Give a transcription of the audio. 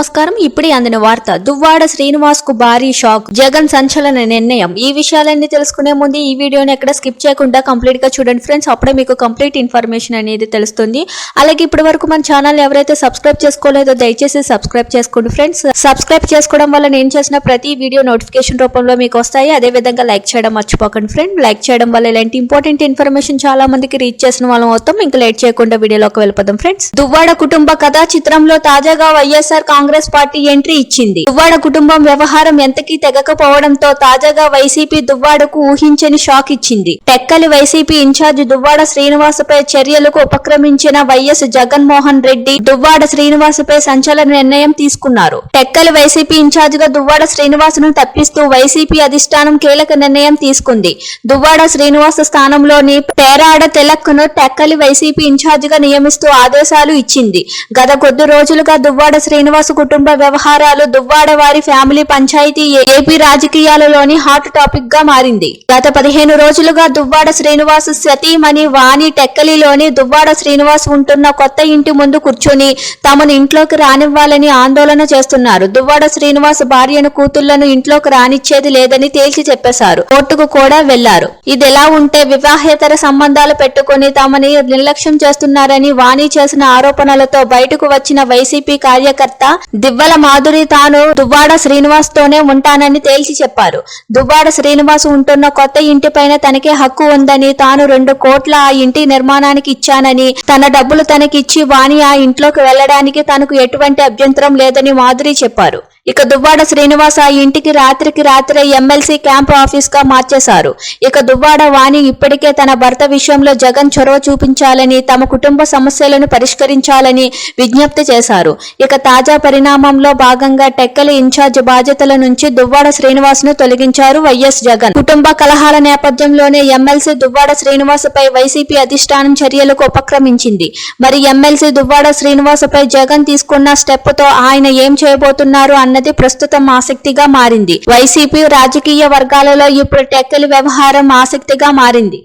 నమస్కారం. ఇప్పుడే అందిన వార్త దువ్వాడ శ్రీనివాస్కు భారీ షాక్. జగన్ సంచలన నిర్ణయం. ఈ విషయాలన్నీ తెలుసుకునే ముందు ఈ వీడియోని ఎక్కడ స్కిప్ చేయకుండా కంప్లీట్గా చూడండి ఫ్రెండ్స్. అప్పుడే మీకు కంప్లీట్ ఇన్ఫర్మేషన్ అనేది తెలుస్తుంది. అలాగే ఇప్పటి వరకు మన ఛానల్ ఎవరైతే సబ్స్క్రైబ్ చేసుకోలేదో దయచేసి సబ్స్క్రైబ్ చేసుకోండి ఫ్రెండ్స్. సబ్స్క్రైబ్ చేసుకోవడం వల్ల నేను చేసిన ప్రతి వీడియో నోటిఫికేషన్ రూపంలో మీకు వస్తాయి. అదే విధంగా లైక్ చేయడం మర్చిపోకండి ఫ్రెండ్. లైక్ చేయడం వల్ల ఇలాంటి ఇంపార్టెంట్ ఇన్ఫర్మేషన్ చాలా మందికి రీచ్ చేసిన వాళ్ళం అవుతాం. ఇంకా లేట్ చేయకుండా వీడియోలోకి వెళ్ళిపోదాం ఫ్రెండ్స్. దువ్వాడ కుటుంబ కథా చిత్రంలో తాజాగా వైఎస్ఆర్ కాంగ్రెస్ కాంగ్రెస్ పార్టీ ఎంట్రీ ఇచ్చింది. దువ్వాడ కుటుంబం వ్యవహారం ఎంతకీ తెగకపోవడంతో తాజాగా వైసీపీ దువ్వాడకు ఊహించని షాక్ ఇచ్చింది. టెక్కలి వైసీపీ ఇన్ఛార్జి దువ్వాడ శ్రీనివాసపై చర్యలకు ఉపక్రమించిన వైఎస్ జగన్మోహన్ రెడ్డి దువ్వాడ శ్రీనివాసపై సంచలన నిర్ణయం తీసుకున్నారు. టెక్కలి వైసీపీ ఇన్ఛార్జిగా దువ్వాడ శ్రీనివాసును తప్పిస్తూ వైసీపీ అధిష్టానం కీలక నిర్ణయం తీసుకుంది. దువ్వాడ శ్రీనివాస స్థానంలోని పేరాడ తిలక్ను టెక్కలి వైసీపీ ఇన్ఛార్జిగా నియమిస్తూ ఆదేశాలు ఇచ్చింది. గత కొద్ది రోజులుగా దువ్వాడ శ్రీనివాస్ కుటుంబ వ్యవహారాలు దువ్వాడ వారి ఫ్యామిలీ పంచాయతీ ఏపీ రాజకీయాలలోని హాట్ టాపిక్గా మారింది. గత పదిహేను రోజులుగా దువ్వాడ శ్రీనివాస్ సతీమణి వాణి టెక్కలిలోని దువ్వాడ శ్రీనివాస్ ఉంటున్న కొత్త ఇంటి ముందు కూర్చొని తమను ఇంట్లోకి రానివ్వాలని ఆందోళన చేస్తున్నారు. దువ్వాడ శ్రీనివాస్ భార్యను కూతుళ్ళను ఇంట్లోకి రానిచ్చేది లేదని తేల్చి చెప్పేశారు. కోర్టుకు కూడా వెళ్ళారు. ఇదెలా ఉంటే వివాహేతర సంబంధాలు పెట్టుకుని తమని నిర్లక్ష్యం చేస్తున్నారని వాణి చేసిన ఆరోపణలతో బయటకు వచ్చిన వైసీపీ కార్యకర్త దివ్వల మాధురి తాను దువ్వాడ శ్రీనివాస్ తోనే ఉంటానని తేల్చి చెప్పారు. దువ్వాడ శ్రీనివాస్ ఉంటున్న కొత్త ఇంటిపైన తనకే హక్కు ఉందని తాను రెండు కోట్ల ఆ ఇంటి నిర్మాణానికి ఇచ్చానని తన డబ్బులు తనకిచ్చి వాణి ఆ ఇంట్లోకి వెళ్ళడానికి తనకు ఎటువంటి అభ్యంతరం లేదని మాధురి చెప్పారు. ఇక దువ్వాడ శ్రీనివాస్ ఆ ఇంటికి రాత్రికి రాత్రే ఎమ్మెల్సీ క్యాంప్ ఆఫీస్గా మార్చేశారు. ఇక దువ్వాడ వాణి ఇప్పటికే తన భర్త విషయంలో జగన్ చొరవ చూపించాలని తమ కుటుంబ సమస్యలను పరిష్కరించాలని విజ్ఞప్తి చేశారు. ఇక తాజా పరిణామంలో భాగంగా టెక్కలి ఇన్ఛార్జ్ బాధ్యతల నుంచి దువ్వాడ శ్రీనివాస్ను తొలగించారు వైఎస్ జగన్. కుటుంబ కలహాల నేపథ్యంలోనే ఎమ్మెల్సీ దువ్వాడ శ్రీనివాస్ పై వైసీపీ అధిష్టానం చర్యలకు ఉపక్రమించింది. మరి ఎమ్మెల్సీ దువ్వాడ శ్రీనివాస్ పై జగన్ తీసుకున్న స్టెప్తో ఆయన ఏం చేయబోతున్నారు అన్నది ప్రస్తుతం ఆసక్తిగా మారింది. వైసీపీ రాజకీయ వర్గాలలో ఇప్పుడు టెక్కలి వ్యవహారం ఆసక్తిగా మారింది.